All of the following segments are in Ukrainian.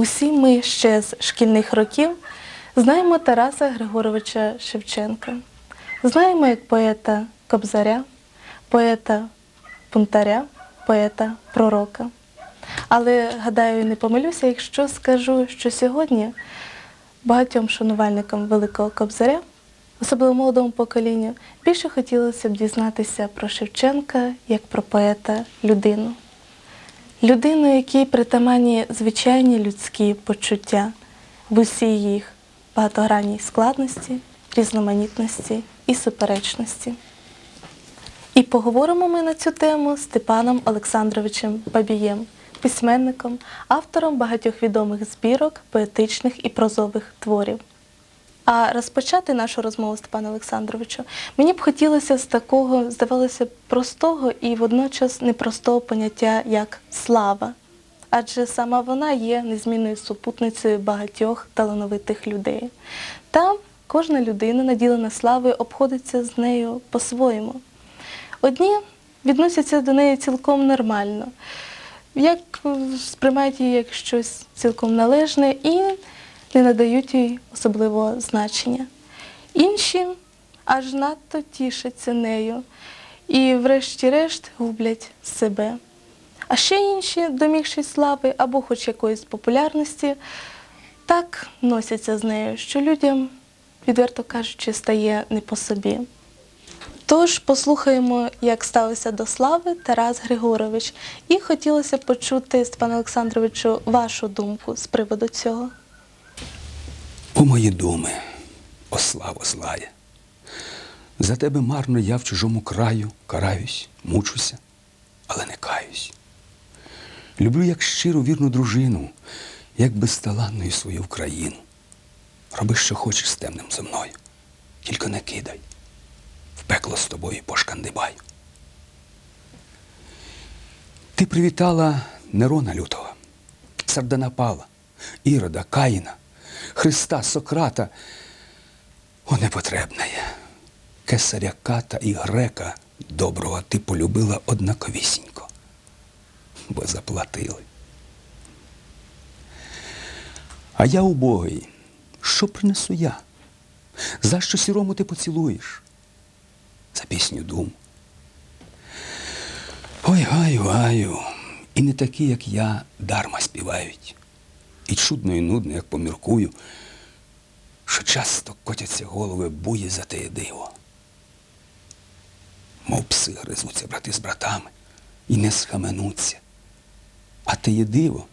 Усі ми ще з шкільних років знаємо Тараса Григоровича Шевченка. Знаємо як поета Кобзаря, поета Пунтаря, поета Пророка. Але гадаю, не помилюся, якщо скажу, що сьогодні багатьом шанувальникам Великого Кобзаря, особливо молодому поколінню, більше хотілося б дізнатися про Шевченка як про поета людину. Людину, якій притаманні звичайні людські почуття в усій їх багатогранній складності, різноманітності і суперечності. І поговоримо ми на цю тему з Степаном Олександровичем Бабієм, письменником, автором багатьох відомих збірок, поетичних і прозових творів. А розпочати нашу розмову, Степане Олександровичу, мені б хотілося з такого, здавалося, простого і водночас непростого поняття, як слава. Адже сама вона є незмінною супутницею багатьох талановитих людей. Та кожна людина, наділена славою, обходиться з нею по-своєму. Одні відносяться до неї цілком нормально, як сприймають її як щось цілком належне і не надають їй особливого значення. Інші аж надто тішаться нею і, врешті-решт, гублять себе. А ще інші, домігшись слави або хоч якоїсь популярності, так носяться з нею, що людям, відверто кажучи, стає не по собі. Тож послухаємо, як ставився до слави Тарас Григорович, і хотілося почути, Степане Олександровичу, вашу думку з приводу цього. О мої думи, о славо злає. За тебе марно я в чужому краю караюсь, мучуся, але не каюсь. Люблю як щиру вірну дружину, як безталанною свою Україну. Роби, що хочеш з темним зо мною, тільки не кидай, в пекло з тобою пошкандибай. Ти привітала Нерона Лютого, Сарданапала, Ірода, Каїна, Христа, Сократа. О, непотребне. Кесаря Ката і грека доброго ти полюбила однаковісінько, бо заплатили. А я убогий, що принесу я? За що сірому ти поцілуєш? За пісню дум. Ой, гаю, гаю, і не такі, як я, дарма співають. І чудно і нудно, як поміркую, що часто котяться голови буї за теє диво. Мов пси гризуться брати з братами і не схаменуться. А теє диво,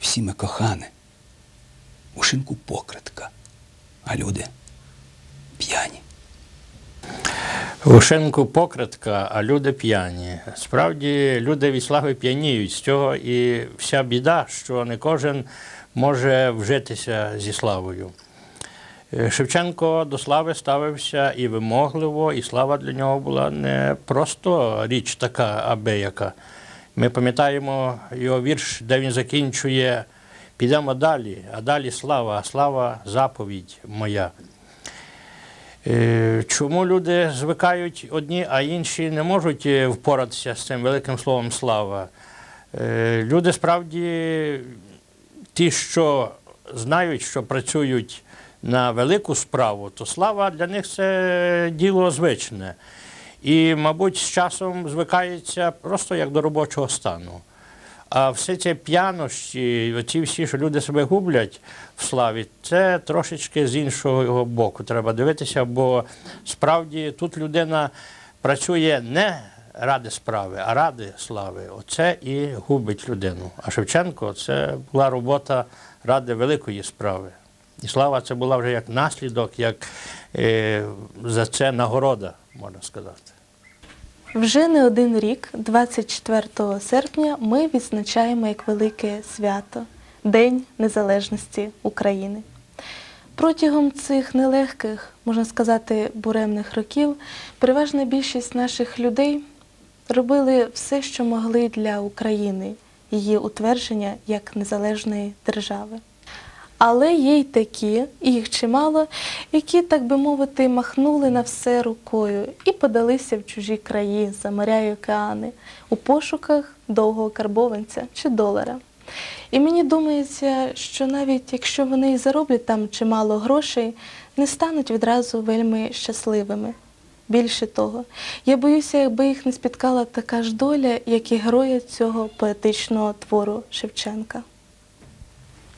всі ми кохане, у шинку покритка, а люди п'яні. Ушенку покритка, а люди п'яні. Справді люди від слави п'яніють з цього і вся біда, що не кожен може вжитися зі славою. Е, Шевченко до слави ставився і вимогливо, і слава для нього була не просто річ така абияка. Ми пам'ятаємо його вірш, де він закінчує Підемо далі, а далі слава, а слава заповідь моя. Е, Чому люди звикають одні, а інші не можуть е, впоратися з цим великим словом слава? Е, Люди справді, ті, що знають, що працюють на велику справу, то слава для них це діло звичне. І, мабуть, з часом звикається просто як до робочого стану. А все це п'янощі, оці всі, що люди себе гублять в славі, це трошечки з іншого боку треба дивитися, бо справді тут людина працює не ради справи, а ради слави. Оце і губить людину. А Шевченко це була робота ради великої справи. І слава це була вже як наслідок, як е, за це нагорода, можна сказати. Вже не один рік, 24 серпня, ми відзначаємо як велике свято День Незалежності України. Протягом цих нелегких, можна сказати, буремних років переважна більшість наших людей робили все, що могли для України, її утвердження як незалежної держави. Але є й такі, і їх чимало, які, так би мовити, махнули на все рукою і подалися в чужі краї за моря й океани у пошуках довгого карбованця чи долара. І мені думається, що навіть якщо вони і зароблять там чимало грошей, не стануть відразу вельми щасливими. Більше того, я боюся, якби їх не спіткала така ж доля, як і героя цього поетичного твору Шевченка.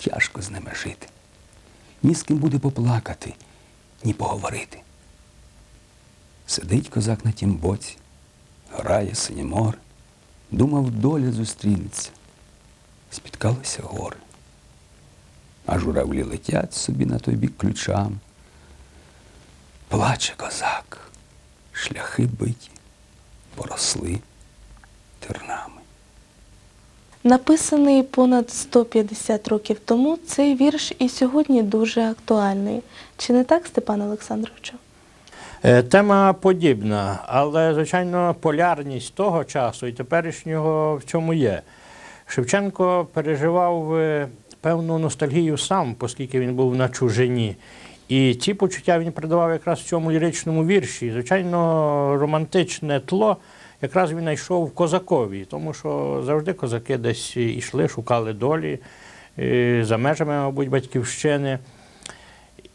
тяжко з ними жити. Ні з ким буде поплакати, ні поговорити. Сидить козак на тім боці, грає синє море, думав, доля зустрінеться. Спіткалися гори. А журавлі летять собі на той бік ключам. Плаче козак, шляхи биті, поросли тернами. Написаний понад 150 років тому, цей вірш і сьогодні дуже актуальний. Чи не так, Степан Олександровичу? Е, Тема подібна, але, звичайно, полярність того часу і теперішнього в цьому є. Шевченко переживав е, певну ностальгію сам, оскільки він був на чужині. І ці почуття він передавав якраз в цьому ліричному вірші. Звичайно, романтичне тло якраз він знайшов в козакові, тому що завжди козаки десь йшли, шукали долі е, за межами, мабуть, батьківщини.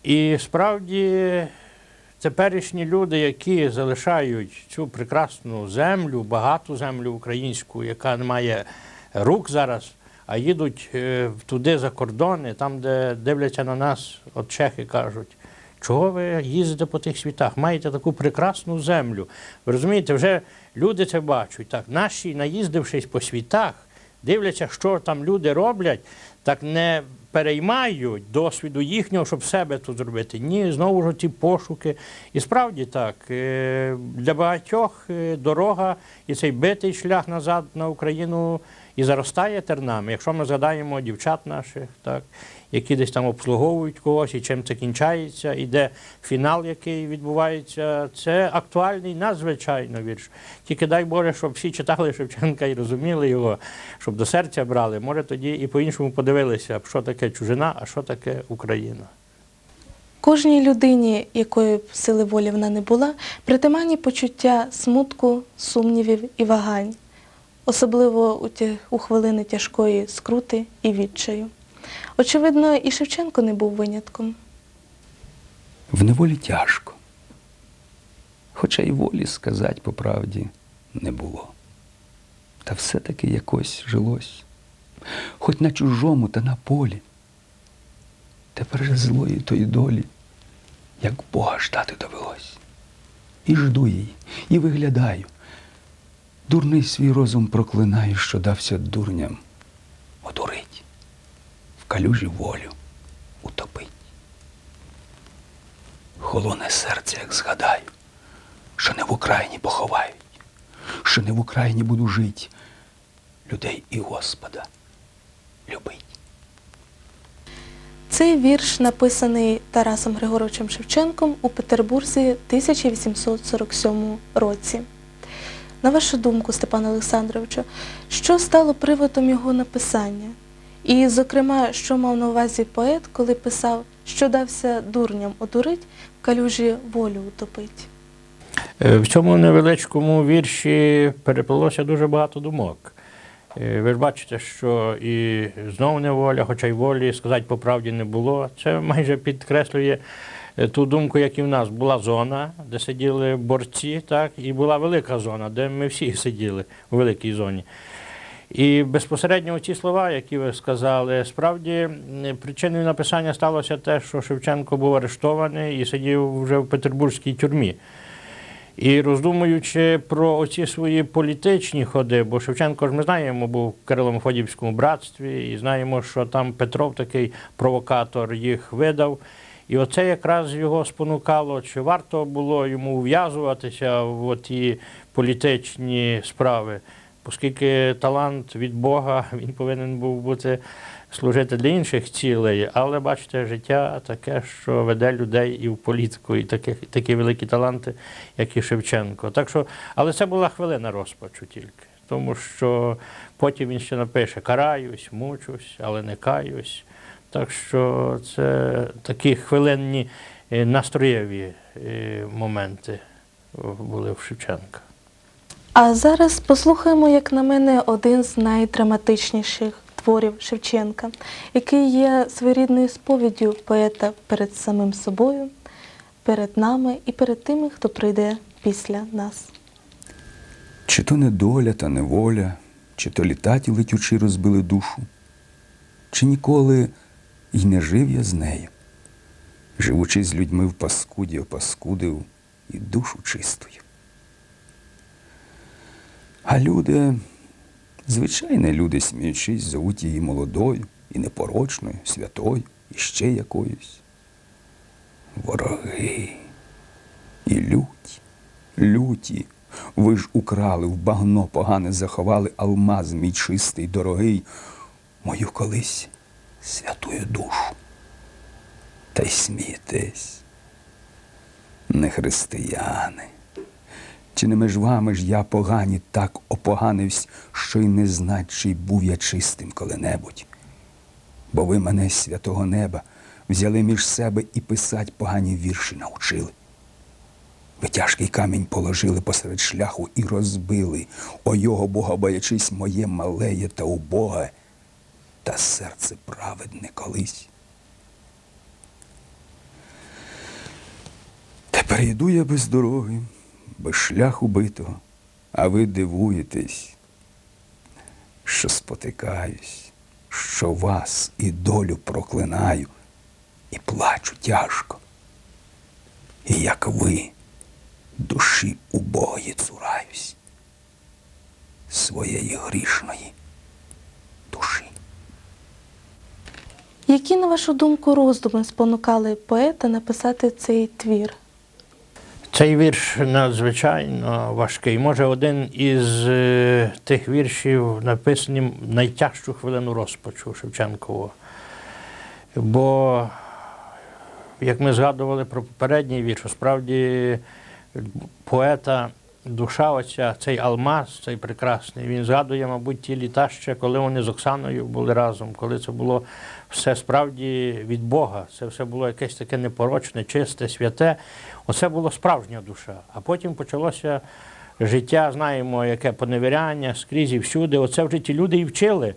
І справді теперішні люди, які залишають цю прекрасну землю, багату землю українську, яка не має рук зараз, а їдуть е, туди за кордони, там, де дивляться на нас, от чехи кажуть. Чого ви їздите по тих світах? Маєте таку прекрасну землю. Ви розумієте, вже люди це бачать. Так, наші, наїздившись по світах, дивляться, що там люди роблять, так не переймають досвіду їхнього, щоб себе тут зробити. Ні, знову ж ці пошуки. І справді так, е, для багатьох е, дорога і цей битий шлях назад на Україну і заростає тернами. Якщо ми згадаємо дівчат наших, так, які десь там обслуговують когось, і чим це кінчається, і де фінал, який відбувається, це актуальний надзвичайно вірш. Тільки дай Боже, щоб всі читали Шевченка і розуміли його, щоб до серця брали. Може, тоді і по-іншому подивилися, що таке чужина, а що таке Україна. Кожній людині, якої б сили волі вона не була, притаманні почуття смутку, сумнівів і вагань, особливо у, ті, у хвилини тяжкої скрути і відчаю. Очевидно, і Шевченко не був винятком. В неволі тяжко. Хоча й волі сказати по правді не було. Та все-таки якось жилось, хоч на чужому та на полі. Тепер же злої тої долі, як Бога ждати довелось. І жду її, і виглядаю. Дурний свій розум проклинаю, що дався дурням одурить, в калюжі волю утопить. Холоне серце, як згадаю, що не в Україні поховають, що не в Україні буду жить, людей і Господа любить. Цей вірш написаний Тарасом Григоровичем Шевченком у Петербурзі 1847 році. На вашу думку, Степан Олександровичу, що стало приводом його написання? І, зокрема, що мав на увазі поет, коли писав, що дався дурням одурить, в калюжі волю утопить? Е, В цьому невеличкому вірші переплилося дуже багато думок. Е, Ви ж бачите, що і знову неволя, хоча й волі сказати по правді не було. Це майже підкреслює ту думку, як і в нас. Була зона, де сиділи борці, так, і була велика зона, де ми всі сиділи у великій зоні. І безпосередньо ці слова, які ви сказали, справді причиною написання сталося те, що Шевченко був арештований і сидів вже в петербурзькій тюрмі. І роздумуючи про оці свої політичні ходи, бо Шевченко ж ми знаємо, був в Кирило-Мефодіївському братстві, і знаємо, що там Петров такий провокатор їх видав. І оце якраз його спонукало, чи варто було йому ув'язуватися в ті політичні справи. оскільки талант від Бога він повинен був бути служити для інших цілей. Але бачите, життя таке, що веде людей і в політику, і такі, такі великі таланти, як і Шевченко. Так що, але це була хвилина розпачу тільки. Тому що потім він ще напише: караюсь, мучусь, але не каюсь. Так що це такі хвилинні е, настроєві е, моменти були в Шевченка. А зараз послухаємо, як на мене, один з найдраматичніших творів Шевченка, який є своєрідною сповіддю поета перед самим собою, перед нами і перед тими, хто прийде після нас. Чи то не доля та неволя, чи то літаті летючи розбили душу, чи ніколи й не жив я з нею, живучи з людьми в паскуді, опаскудив і душу чистою. А люди, звичайні люди, сміючись, зовуть її молодою і непорочною, святою, і ще якоюсь. Вороги і лють, люті. Ви ж украли, в багно погане заховали алмаз мій чистий, дорогий, мою колись святую душу. Та й смієтесь, не християни. Чи не між вами ж я погані так опоганивсь, що й не знать, чи був я чистим коли-небудь? Бо ви мене з святого неба взяли між себе і писать погані вірші научили. Ви тяжкий камінь положили посеред шляху і розбили. О його Бога, боячись моє малеє та убоге, та серце праведне колись. Тепер йду я без дороги, без шляху битого, а ви дивуєтесь, що спотикаюсь, що вас і долю проклинаю, і плачу тяжко. І як ви, душі убогої цураюсь, своєї грішної душі. Які, на вашу думку, роздуми спонукали поета написати цей твір? Цей вірш надзвичайно важкий. Може, один із е, тих віршів написаний в найтяжчу хвилину розпачу Шевченкового. Бо, як ми згадували про попередній вірш, справді поета, душа оця, цей алмаз, цей прекрасний, він згадує, мабуть, ті літа ще, коли вони з Оксаною були разом, коли це було все справді від Бога. Це все було якесь таке непорочне, чисте, святе. Оце було справжня душа. А потім почалося життя, знаємо, яке поневіряння скрізь і всюди. Оце вже ті люди і вчили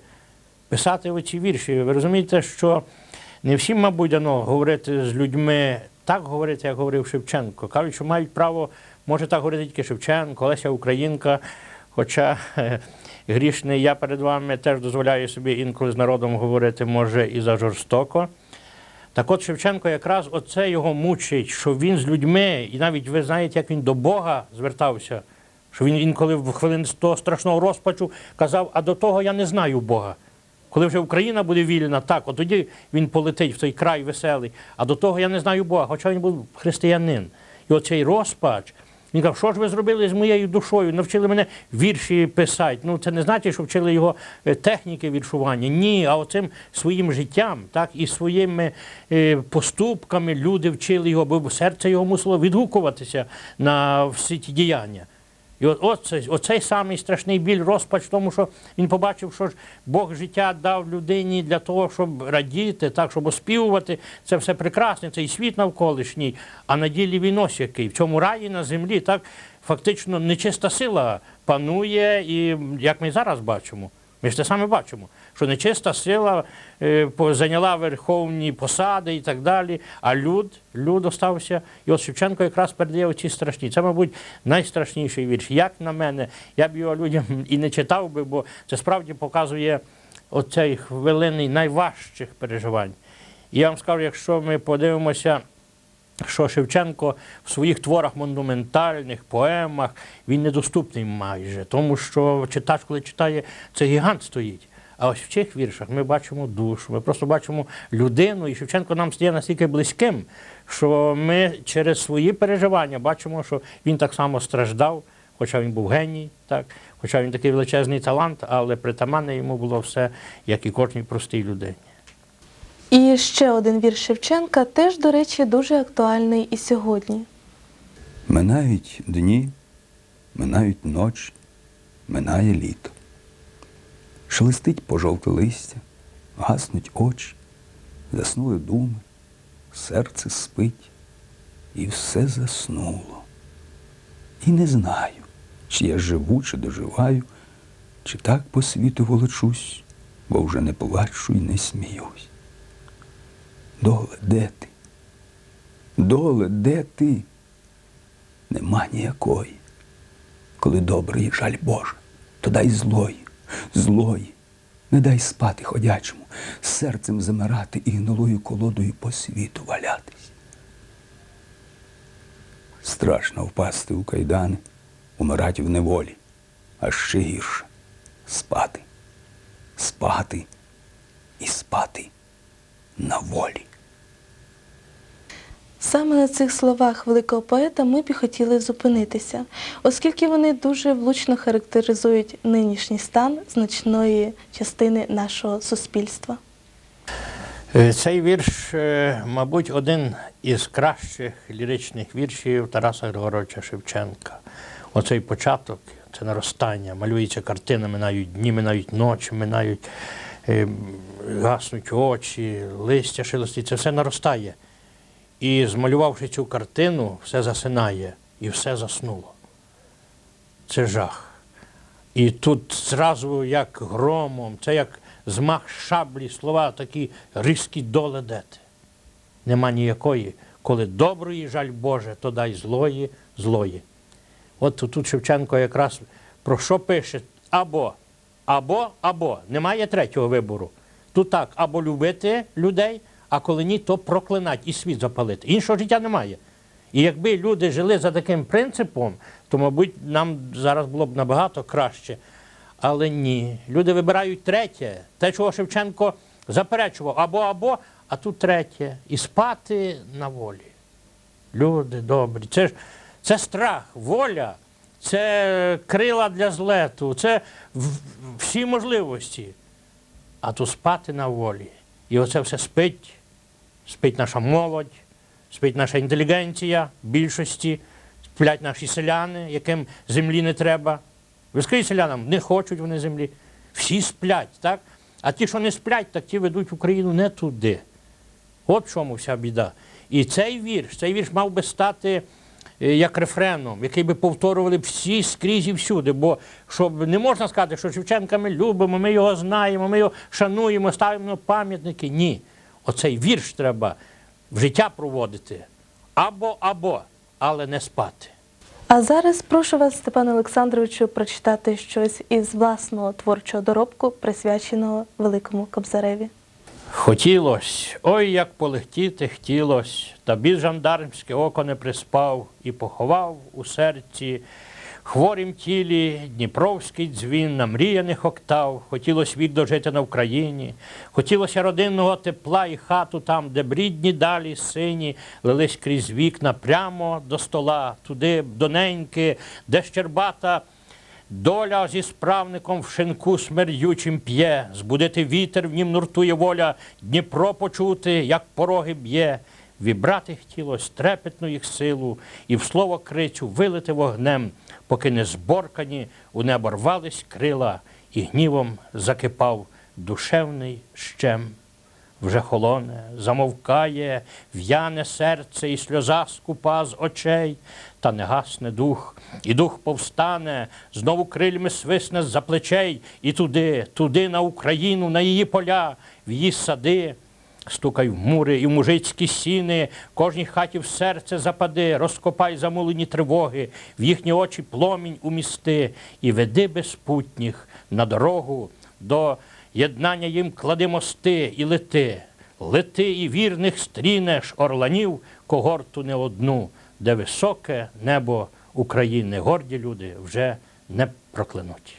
писати оці вірші. Ви розумієте, що не всім, мабуть, дано говорити з людьми так говорити, як говорив Шевченко. Кажуть, що мають право, може так говорити тільки Шевченко, Леся Українка. Хоча е, грішний я перед вами теж дозволяю собі інколи з народом говорити, може, і за жорстоко. Так от Шевченко якраз оце його мучить, що він з людьми, і навіть ви знаєте, як він до Бога звертався, що він інколи в хвилин того страшного розпачу казав, а до того я не знаю Бога. Коли вже Україна буде вільна, так, от тоді він полетить в той край веселий, а до того я не знаю Бога, хоча він був християнин. І оцей розпач, він каже, що ж ви зробили з моєю душою? Навчили мене вірші писати. Ну, це не значить, що вчили його е, техніки віршування. Ні, а оцим своїм життям, так, і своїми е, поступками люди вчили його, бо серце його мусило відгукуватися на всі ті діяння. І оце, оцей самий страшний біль, розпач тому, що він побачив, що ж Бог життя дав людині для того, щоб радіти, так, щоб оспівувати. Це все прекрасне, це і світ навколишній, а на ділі він ось який. В цьому раї на землі так фактично нечиста сила панує, і як ми зараз бачимо. Ми ж те саме бачимо, що нечиста сила е, зайняла верховні посади і так далі, а люд, люд остався. І от Шевченко якраз передає оці страшні. Це, мабуть, найстрашніший вірш. Як на мене, я б його людям і не читав би, бо це справді показує оцей хвилини найважчих переживань. І я вам скажу, якщо ми подивимося що Шевченко в своїх творах монументальних, поемах, він недоступний майже, тому що читач, коли читає, це гігант стоїть. А ось в цих віршах ми бачимо душу, ми просто бачимо людину, і Шевченко нам стає настільки близьким, що ми через свої переживання бачимо, що він так само страждав хоча він був геній, так, хоча він такий величезний талант, але притаманне йому було все, як і кожній простій людині. І ще один вірш Шевченка теж, до речі, дуже актуальний і сьогодні. Минають дні, минають ночі, минає літо. Шелестить пожовте листя, гаснуть очі, заснули думи, серце спить, і все заснуло. І не знаю, чи я живу, чи доживаю, чи так по світу волочусь, бо вже не плачу і не сміюсь. Доле, де ти? Доле, де ти? Нема ніякої. Коли добрий жаль Боже, то дай злої, злої. Не дай спати ходячому, серцем замирати і гнилою колодою по світу валятись. Страшно впасти у кайдани, умирать в неволі, а ще гірше спати, спати і спати на волі. Саме на цих словах великого поета ми б і хотіли зупинитися, оскільки вони дуже влучно характеризують нинішній стан значної частини нашого суспільства. Е, Цей вірш, е, мабуть, один із кращих ліричних віршів Тараса Григоровича Шевченка. Оцей початок, це наростання, малюється картина, минають дні, минають ночі, минають, е, гаснуть очі, листя шелестить, це все наростає. І змалювавши цю картину, все засинає і все заснуло. Це жах. І тут зразу як громом, це як змах шаблі, слова такі різкі доледети. Нема ніякої, коли доброї жаль Боже, то дай злої, злої. От тут Шевченко якраз про що пише? Або, або, або. Немає третього вибору. Тут так, або любити людей, а коли ні, то проклинати і світ запалити. Іншого життя немає. І якби люди жили за таким принципом, то, мабуть, нам зараз було б набагато краще. Але ні. Люди вибирають третє, те, чого Шевченко заперечував, або або, а тут третє. І спати на волі. Люди добрі. Це ж це страх, воля, це крила для злету, це всі можливості. А то спати на волі. І оце все спить, спить наша молодь, спить наша інтелігенція більшості, сплять наші селяни, яким землі не треба. Ви скажіть селянам, не хочуть вони землі. Всі сплять, так? А ті, що не сплять, так ті ведуть Україну не туди. От в чому вся біда. І цей вірш, цей вірш мав би стати е, як рефреном, який би повторювали всі скрізь і всюди. Бо щоб не можна сказати, що Шевченка ми любимо, ми його знаємо, ми його шануємо, ставимо на пам'ятники. Ні. Оцей вірш треба в життя проводити. Або, або, але не спати. А зараз прошу вас, Степан Олександровичу, прочитати щось із власного творчого доробку, присвяченого Великому Кобзареві. Хотілось, ой, як полетіти хотілось, та біль жандармське око не приспав і поховав у серці хворім тілі Дніпровський дзвін намріяних октав. Хотілось вік дожити на Україні, хотілося родинного тепла і хату там, де брідні далі сині лились крізь вікна прямо до стола, туди доненьки, де щербата. Доля зі справником в шинку смердючим п'є, збудити вітер, в нім нуртує воля, Дніпро почути, як пороги б'є. Вібрати хотілось трепетну їх силу, і в слово крицю вилити вогнем, поки не зборкані у небо рвались крила, і гнівом закипав душевний щем вже холоне, замовкає, в'яне серце і сльоза скупа з очей, та не гасне дух, і дух повстане, знову крильми свисне з-за плечей, і туди, туди, на Україну, на її поля, в її сади. Стукай в мури і в мужицькі сіни, кожній хаті в серце запади, розкопай замулені тривоги, в їхні очі пломінь умісти, і веди безпутніх на дорогу до єднання їм клади мости і лети. Лети і вірних стрінеш орланів когорту не одну, де високе небо України горді люди вже не проклянуть.